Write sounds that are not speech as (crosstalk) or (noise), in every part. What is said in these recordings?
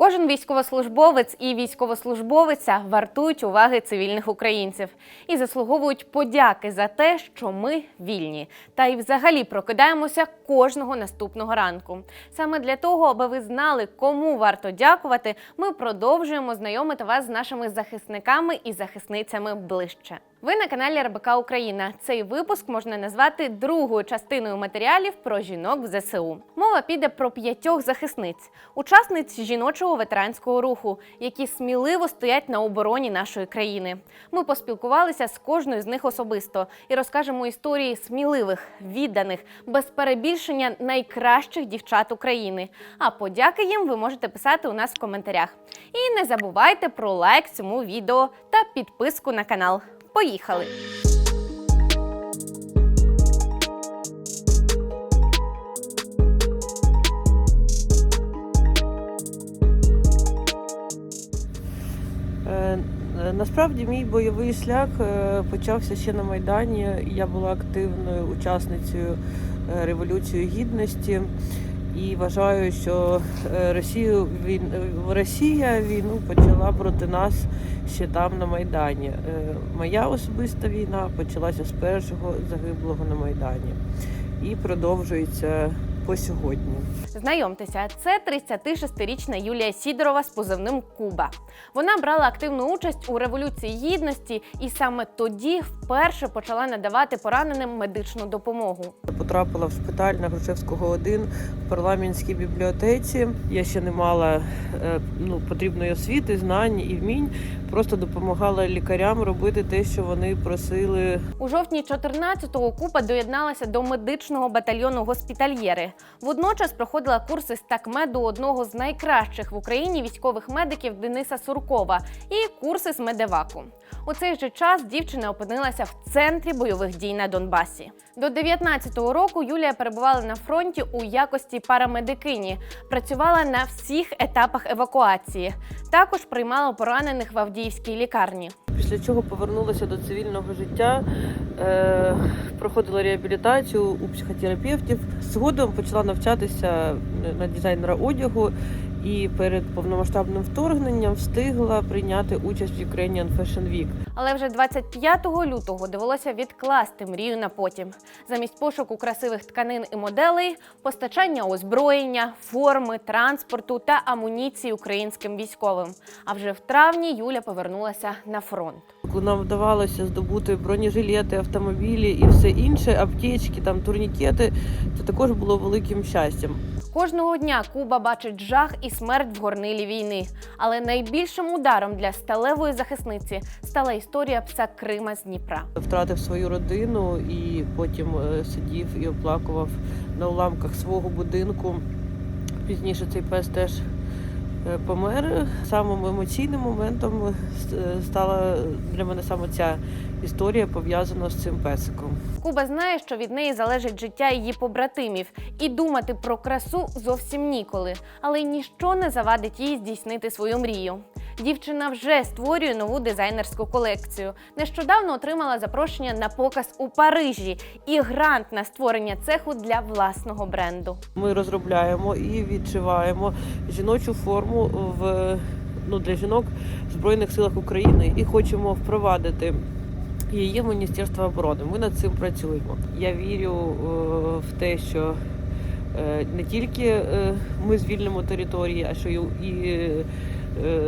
Кожен військовослужбовець і військовослужбовиця вартують уваги цивільних українців і заслуговують подяки за те, що ми вільні, та й взагалі прокидаємося кожного наступного ранку. Саме для того, аби ви знали, кому варто дякувати, ми продовжуємо знайомити вас з нашими захисниками і захисницями ближче. Ви на каналі РБК Україна. Цей випуск можна назвати другою частиною матеріалів про жінок в ЗСУ. Мова піде про п'ятьох захисниць, учасниць жіночого ветеранського руху, які сміливо стоять на обороні нашої країни. Ми поспілкувалися з кожною з них особисто і розкажемо історії сміливих, відданих, без перебільшення найкращих дівчат України. А подяки їм ви можете писати у нас в коментарях. І не забувайте про лайк цьому відео та підписку на канал. Поїхали! Е, е, Насправді мій бойовий шлях е, почався ще на Майдані. Я була активною учасницею Революції Гідності і вважаю, що е, Росію він е, Росія війну почала проти нас ще там на Майдані. Е, Моя особиста війна почалася з першого загиблого на Майдані і продовжується по сьогодні. Знайомтеся, це 36-річна Юлія Сідорова з позивним Куба. Вона брала активну участь у революції гідності і саме тоді вперше почала надавати пораненим медичну допомогу. Потрапила в шпиталь на Грушевського 1 в парламентській бібліотеці. Я ще не мала е, ну, потрібної освіти, знань і вмінь. Просто допомагала лікарям робити те, що вони просили. У жовтні 14-го Купа доєдналася до медичного батальйону госпітальєри. Водночас проходила курси з такмеду одного з найкращих в Україні військових медиків Дениса Суркова і курси з медеваку. У цей же час дівчина опинилася в центрі бойових дій на Донбасі. До 19-го року Юлія перебувала на фронті у якості парамедикині, працювала на всіх етапах евакуації. Також приймала поранених в Авдіївській лікарні. Після чого повернулася до цивільного життя, е, проходила реабілітацію у психотерапевтів. Згодом почала навчатися на дизайнера одягу і перед повномасштабним вторгненням встигла прийняти участь в Ukrainian Fashion Week. Але вже 25 лютого довелося відкласти мрію на потім. Замість пошуку красивих тканин і моделей, постачання озброєння, форми, транспорту та амуніції українським військовим. А вже в травні Юля повернулася на фронт. Нам вдавалося здобути бронежилети, автомобілі і все інше, аптечки, там турнікети, це також було великим щастям. Кожного дня Куба бачить жах і смерть в горнилі війни. Але найбільшим ударом для сталевої захисниці стала історія пса Крима з Дніпра. Втратив свою родину і потім е, сидів і оплакував на уламках свого будинку. Пізніше цей пес теж помер. Самим емоційним моментом е, стала для мене саме ця історія пов'язана з цим песиком. Куба знає, що від неї залежить життя її побратимів, і думати про красу зовсім ніколи. Але й ніщо не завадить їй здійснити свою мрію. Дівчина вже створює нову дизайнерську колекцію. Нещодавно отримала запрошення на показ у Парижі і грант на створення цеху для власного бренду. Ми розробляємо і відшиваємо жіночу форму в ну для жінок в збройних силах України і хочемо впровадити. Її в Міністерство оборони. Ми над цим працюємо. Я вірю е, в те, що е, не тільки е, ми звільнимо території, а що і,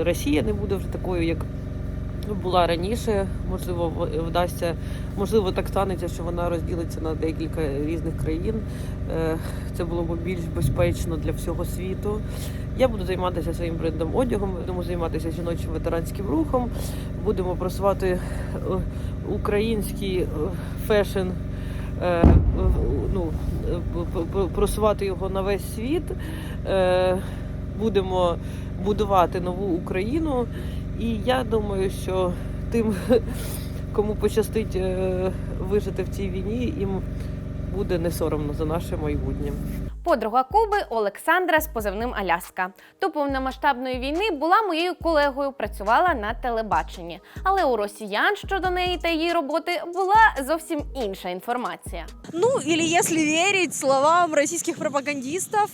Росія не буде вже такою, як була раніше. Можливо, вдасться, можливо, так станеться, що вона розділиться на декілька різних країн. Е, Це було б більш безпечно для всього світу. Я буду займатися своїм брендом одягом, будемо займатися жіночим ветеранським рухом, будемо просувати е, український е, фешн, е, ну, е, просувати його на весь світ. Будемо будувати нову Україну. І я думаю, що тим, (laughs) кому пощастить е, вижити в цій війні, їм буде не соромно за наше майбутнє. Подруга Куби Олександра з позивним Аляска. До повномасштабної війни була моєю колегою, працювала на телебаченні. Але у росіян щодо неї та її роботи була зовсім інша інформація. Ну, или если верить словам российских пропагандистов,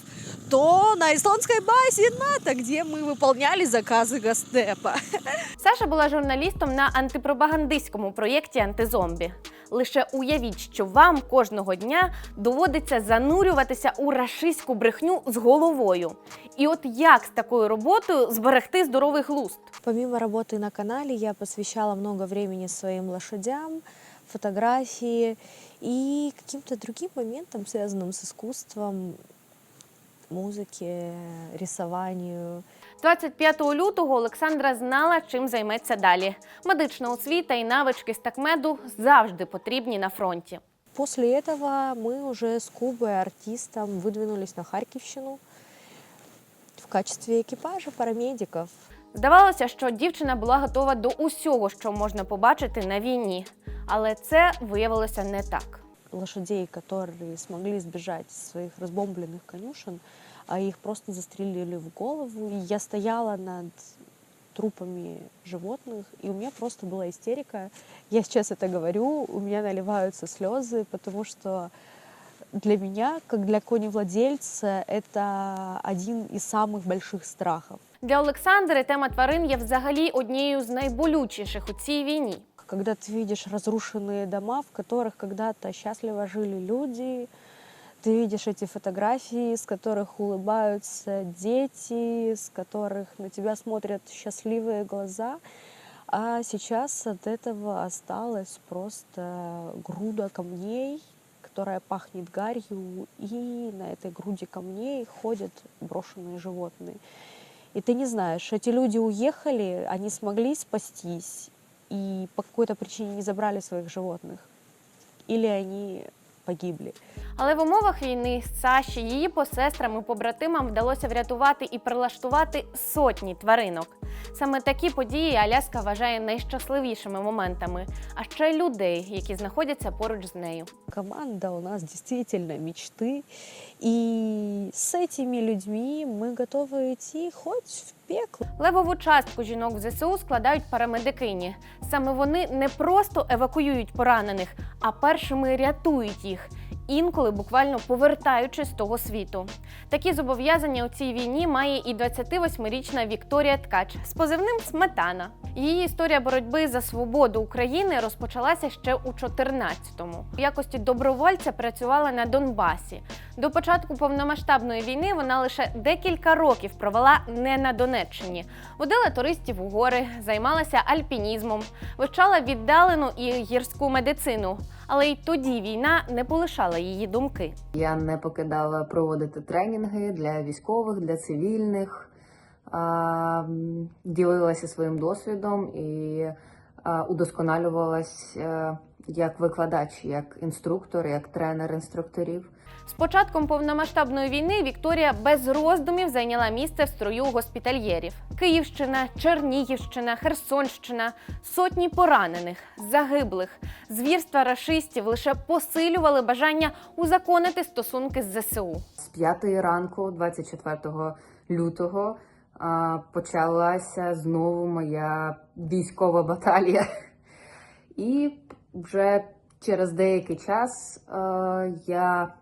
то на эстонской базе НАТО, где мы выполняли заказы Госдепа. (laughs) Саша була журналістом на антипропагандистському проєкті Антизомбі. Лише уявіть, що вам кожного дня доводиться занурюватися у рашистську брехню з головою. І от як з такою роботою зберегти здоровий глузд? Помимо работы на канале, я посвящала много времени своим лошадям, фотографии и каким-то другим моментам, связанным с искусством, музыке, рисованию. 25 лютого Олександра знала, чим займеться далі. Медична освіта і навички з такмеду завжди потрібні на фронті. После этого мы уже с Кубой, артистом, выдвинулись на Харьковщину в качестве экипажа парамедиков. Здавалося, що дівчина була готова до усього, що можна побачити на війні, але це виявилося не так. лошадей, которые смогли сбежать из своих разбомбленных конюшен, а их просто застрелили в голову. И я стояла над трупами животных, и у меня просто была истерика. Я сейчас это говорю, у меня наливаются слезы, потому что для меня, как для коневладельца, это один из самых больших страхов. Для Олександри тема тварин є взагалі однією з найболючіших у цій війні. Когда ты видишь разрушенные дома, в которых когда-то счастливо жили люди, ты видишь эти фотографии, с которых улыбаются дети, с которых на тебя смотрят счастливые глаза, а сейчас от этого осталась просто груда камней, которая пахнет гарью, и на этой груди камней ходят брошенные животные. И ты не знаешь, эти люди уехали, они смогли спастись, и по какой-то причине не забрали своих животных. Или они погибли. Але в умовах війни Саші, її посестрам і побратимам вдалося врятувати і прилаштувати сотні тваринок. Саме такі події Аляска вважає найщасливішими моментами, а ще й людей, які знаходяться поруч з нею. Команда у нас действительно мечты. И с этими людьми мы готовы идти хоть в пекло. Левову частку жінок в ЗСУ складають парамедикині. Саме вони не просто евакуюють поранених, а першими рятують їх. Інколи буквально повертаючи з того світу. Такі зобов'язання у цій війні має і 28-річна Вікторія Ткач з позивним Сметана. Її історія боротьби за свободу України розпочалася ще у 14-му. В якості добровольця працювала на Донбасі. До початку повномасштабної війни вона лише декілька років провела не на Донеччині. Водила туристів у гори, займалася альпінізмом, вивчала віддалену і гірську медицину. Але й тоді війна не полишала її думки. Я не покидала проводити тренінги для військових, для цивільних, ділилася своїм досвідом і удосконалювалась е, як викладач, як інструктор, як тренер інструкторів. З початком повномасштабної війни Вікторія без роздумів зайняла місце в строю госпітальєрів. Київщина, Чернігівщина, Херсонщина, сотні поранених, загиблих, звірства рашистів лише посилювали бажання узаконити стосунки з ЗСУ. З п'ятої ранку, 24 лютого, почалася знову моя військова баталія. І вже через деякий час я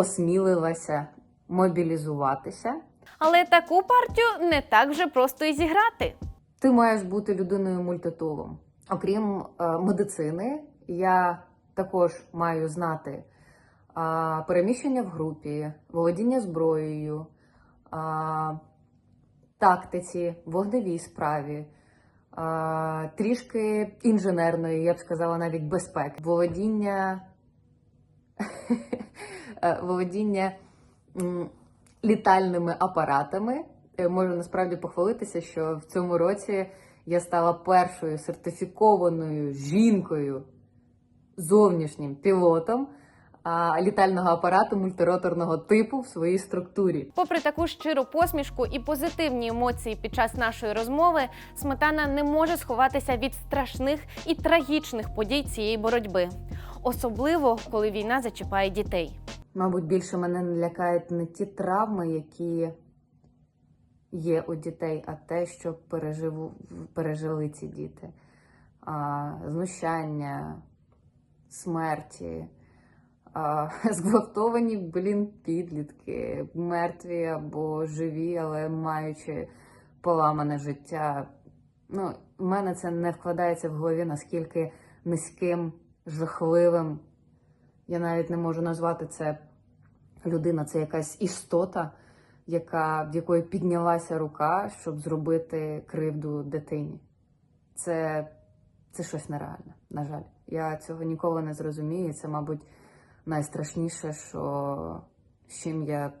осмілилася мобілізуватися. Але таку партію не так вже просто і зіграти. Ти маєш бути людиною мультитулом. Окрім е, медицини, я також маю знати а, переміщення в групі, володіння зброєю, а, тактиці, вогневій справі, а, трішки інженерної, я б сказала, навіть безпеки, володіння, е, володіння літальними апаратами. Е, Можу насправді похвалитися, що в цьому році я стала першою сертифікованою жінкою зовнішнім пілотом літального апарату мультироторного типу в своїй структурі. Попри таку щиру посмішку і позитивні емоції під час нашої розмови, сметана не може сховатися від страшних і трагічних подій цієї боротьби, особливо коли війна зачіпає дітей. Мабуть, більше мене не лякають не ті травми, які є у дітей, а те, що переживу, пережили ці діти. А, знущання, смерті, а, (laughs) зґвалтовані, блін, підлітки, мертві або живі, але маючи поламане життя. Ну, в мене це не вкладається в голові, наскільки низьким, жахливим. Я навіть не можу назвати це людина, це якась істота, яка, в якої піднялася рука, щоб зробити кривду дитині. Це, це щось нереальне, на жаль. Я цього ніколи не зрозумію. Це, мабуть, найстрашніше, що з чим я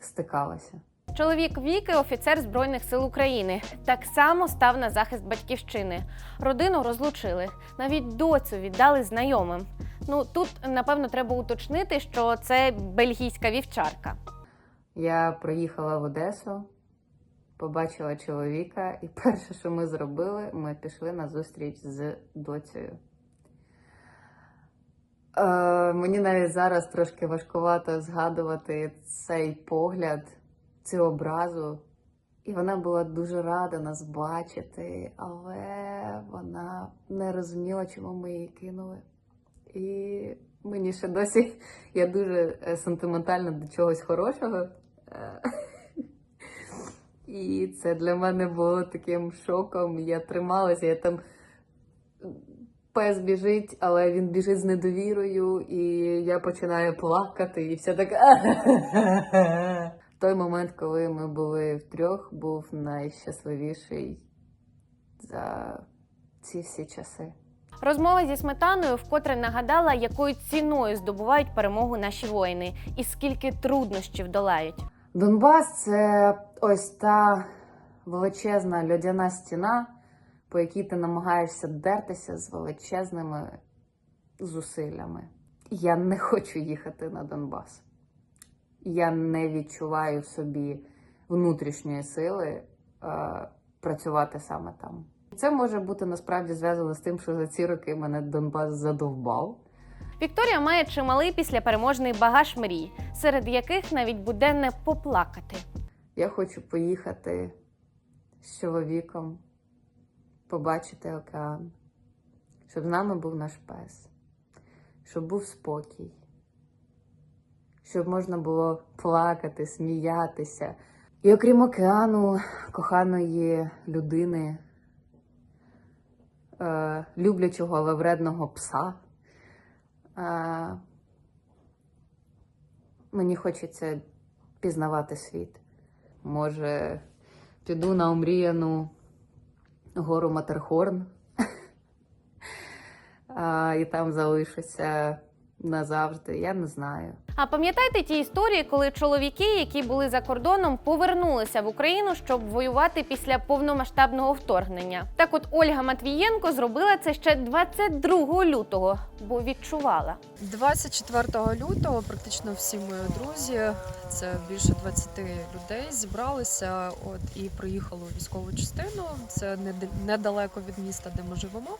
стикалася. Чоловік Віки, офіцер Збройних сил України, так само став на захист батьківщини. Родину розлучили, навіть доцю віддали знайомим. Ну тут напевно треба уточнити, що це бельгійська вівчарка. Я приїхала в Одесу, побачила чоловіка, і перше, що ми зробили, ми пішли на зустріч з доцею. Е, мені навіть зараз трошки важкувато згадувати цей погляд, цю образу. І вона була дуже рада нас бачити, але вона не розуміла, чому ми її кинули. І мені ще досі я дуже е, сентиментальна до чогось хорошого. Е, І це для мене було таким шоком. Я трималася, я там пес біжить, але він біжить з недовірою, і я починаю плакати, і все так. (laughs) Той момент, коли ми були втрьох, був найщасливіший за ці всі часи. Розмова зі сметаною вкотре нагадала, якою ціною здобувають перемогу наші воїни, і скільки труднощів долають. Донбас це ось та величезна льодяна стіна, по якій ти намагаєшся дертися з величезними зусиллями. Я не хочу їхати на Донбас. Я не відчуваю собі внутрішньої сили е, працювати саме там. Це може бути насправді зв'язано з тим, що за ці роки мене Донбас задовбав. Вікторія має чималий післяпереможний багаж мрій, серед яких навіть буде не поплакати. Я хочу поїхати з чоловіком, побачити океан, щоб з нами був наш пес, щоб був спокій, щоб можна було плакати, сміятися. І окрім океану, коханої людини, е, люблячого, але вредного пса. Е, мені хочеться пізнавати світ. Може, піду на омріяну гору Матерхорн (laughs) і там залишуся назавжди. Я не знаю. А пам'ятаєте ті історії, коли чоловіки, які були за кордоном, повернулися в Україну, щоб воювати після повномасштабного вторгнення? Так, от Ольга Матвієнко зробила це ще 22 лютого, бо відчувала. 24 лютого практично всі мої друзі, це більше 20 людей, зібралися от і приїхали у військову частину. Це недалеко від міста, де ми живемо.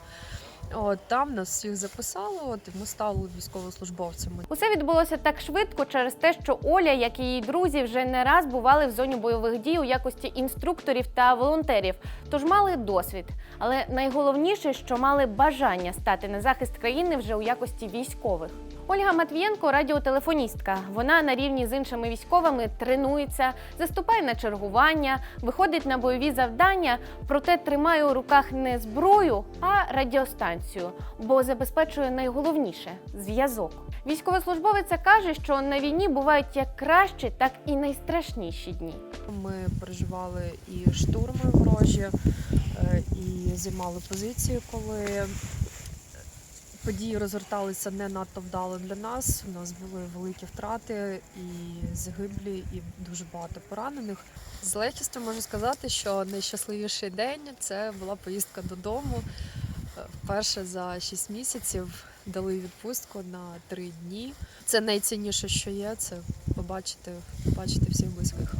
От там нас всіх записали, от і ми стали військовослужбовцями. Усе відбулося так швидко через те, що Оля, як і її друзі, вже не раз бували в зоні бойових дій у якості інструкторів та волонтерів, тож мали досвід. Але найголовніше, що мали бажання стати на захист країни вже у якості військових. Ольга Матвієнко радіотелефоністка. Вона на рівні з іншими військовими тренується, заступає на чергування, виходить на бойові завдання, проте тримає у руках не зброю, а радіостанцію, бо забезпечує найголовніше зв'язок. Військовослужбовиця каже, що на війні бувають як кращі, так і найстрашніші дні. Ми переживали і штурми ворожі, е, і займали позиції, коли події розгорталися не надто вдало для нас. У нас були великі втрати і загиблі, і дуже багато поранених. З легкістю можу сказати, що найщасливіший день це була поїздка додому. Е, Вперше за 6 місяців дали відпустку на 3 дні. Це найцінніше, що є, це побачити, побачити всіх близьких.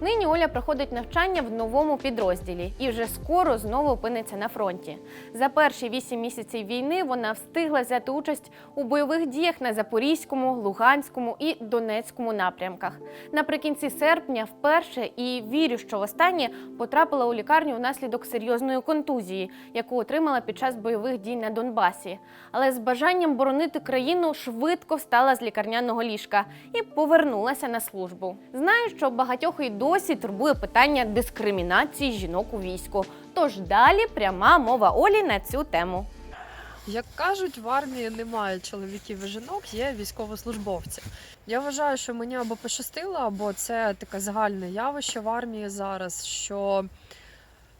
Нині Оля проходить навчання в новому підрозділі і вже скоро знову опиниться на фронті. За перші вісім місяців війни вона встигла взяти участь у бойових діях на Запорізькому, Луганському і Донецькому напрямках. Наприкінці серпня вперше і вірю, що востаннє потрапила у лікарню внаслідок серйозної контузії, яку отримала під час бойових дій на Донбасі. Але з бажанням боронити країну швидко встала з лікарняного ліжка і повернулася на службу. Знаю, що багатьох і досі турбує питання дискримінації жінок у війську. Тож далі пряма мова Олі на цю тему. Як кажуть, в армії немає чоловіків і жінок, є військовослужбовці. Я вважаю, що мені або пощастило, або це таке загальне явище в армії зараз, що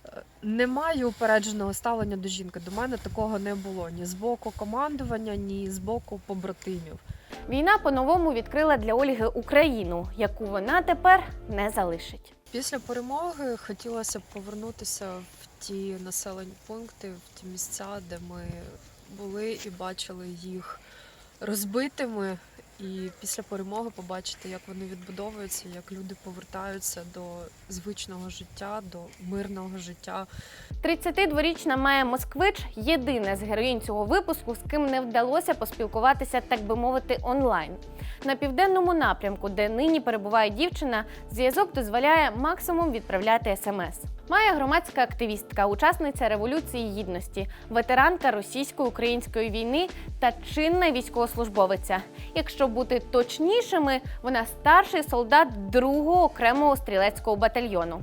е, немає упередженого ставлення до жінки. До мене такого не було ні з боку командування, ні з боку побратимів. Війна по-новому відкрила для Ольги Україну, яку вона тепер не залишить. Після перемоги хотілося б повернутися в ті населені пункти, в ті місця, де ми були і бачили їх розбитими. І після перемоги побачити, як вони відбудовуються, як люди повертаються до звичного життя, до мирного життя. 32-річна Майя Москвич єдина з героїнь цього випуску, з ким не вдалося поспілкуватися, так би мовити, онлайн. На південному напрямку, де нині перебуває дівчина, зв'язок дозволяє максимум відправляти смс. Майя громадська активістка, учасниця революції гідності, ветеранка російсько-української війни та чинна військовослужбовиця. Якщо бути точнішими, вона старший солдат 2-го окремого стрілецького батальйону.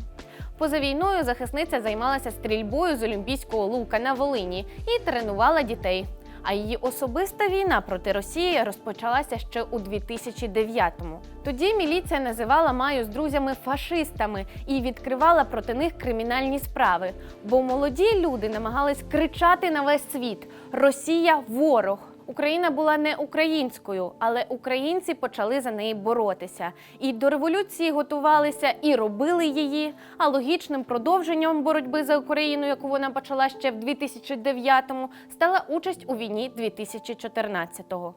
Поза війною захисниця займалася стрільбою з олімпійського лука на Волині і тренувала дітей. А її особиста війна проти Росії розпочалася ще у 2009-му. Тоді міліція називала Маю з друзями фашистами і відкривала проти них кримінальні справи. Бо молоді люди намагались кричати на весь світ: Росія ворог. Україна була не українською, але українці почали за неї боротися. І до революції готувалися і робили її. А логічним продовженням боротьби за Україну, яку вона почала ще в 2009-му, стала участь у війні 2014-го.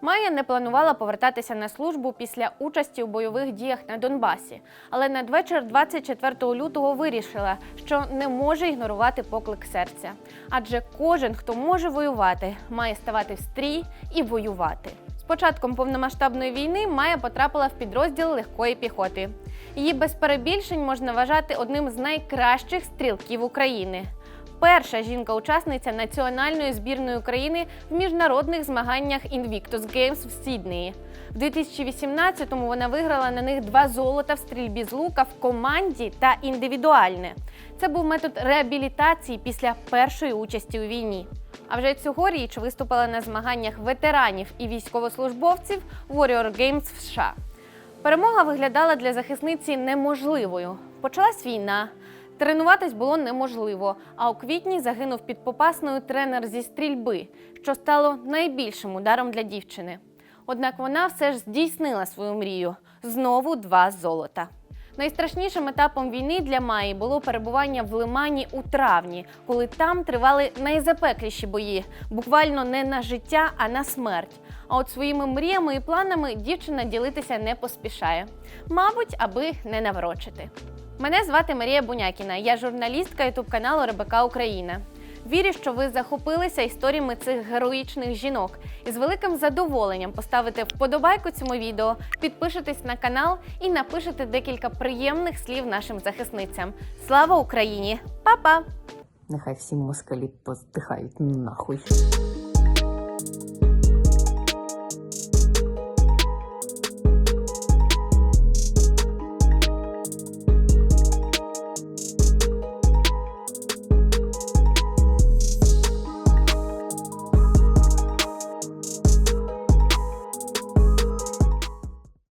Майя не планувала повертатися на службу після участі у бойових діях на Донбасі, але надвечір 24 лютого вирішила, що не може ігнорувати поклик серця. Адже кожен, хто може воювати, має ставати в стрій і воювати. З початком повномасштабної війни Майя потрапила в підрозділ легкої піхоти. Її без перебільшень можна вважати одним з найкращих стрілків України. Перша жінка-учасниця національної збірної України в міжнародних змаганнях Invictus Games в Сіднеї. В 2018-му вона виграла на них два золота в стрільбі з лука в команді та індивідуальне. Це був метод реабілітації після першої участі у війні. А вже цьогоріч виступила на змаганнях ветеранів і військовослужбовців Warrior Games в США. Перемога виглядала для захисниці неможливою. Почалась війна. Тренуватись було неможливо, а у квітні загинув під Попасною тренер зі стрільби, що стало найбільшим ударом для дівчини. Однак вона все ж здійснила свою мрію знову два золота. Найстрашнішим етапом війни для Маї було перебування в Лимані у травні, коли там тривали найзапекліші бої, буквально не на життя, а на смерть. А от своїми мріями і планами дівчина ділитися не поспішає. Мабуть, аби не наврочити. Мене звати Марія Бунякіна. Я журналістка ютуб каналу РБК Україна. Вірю, що ви захопилися історіями цих героїчних жінок і з великим задоволенням поставите вподобайку цьому відео, підпишетесь на канал і напишете декілька приємних слів нашим захисницям. Слава Україні! Па-па! Нехай всі москалі поздихають нахуй.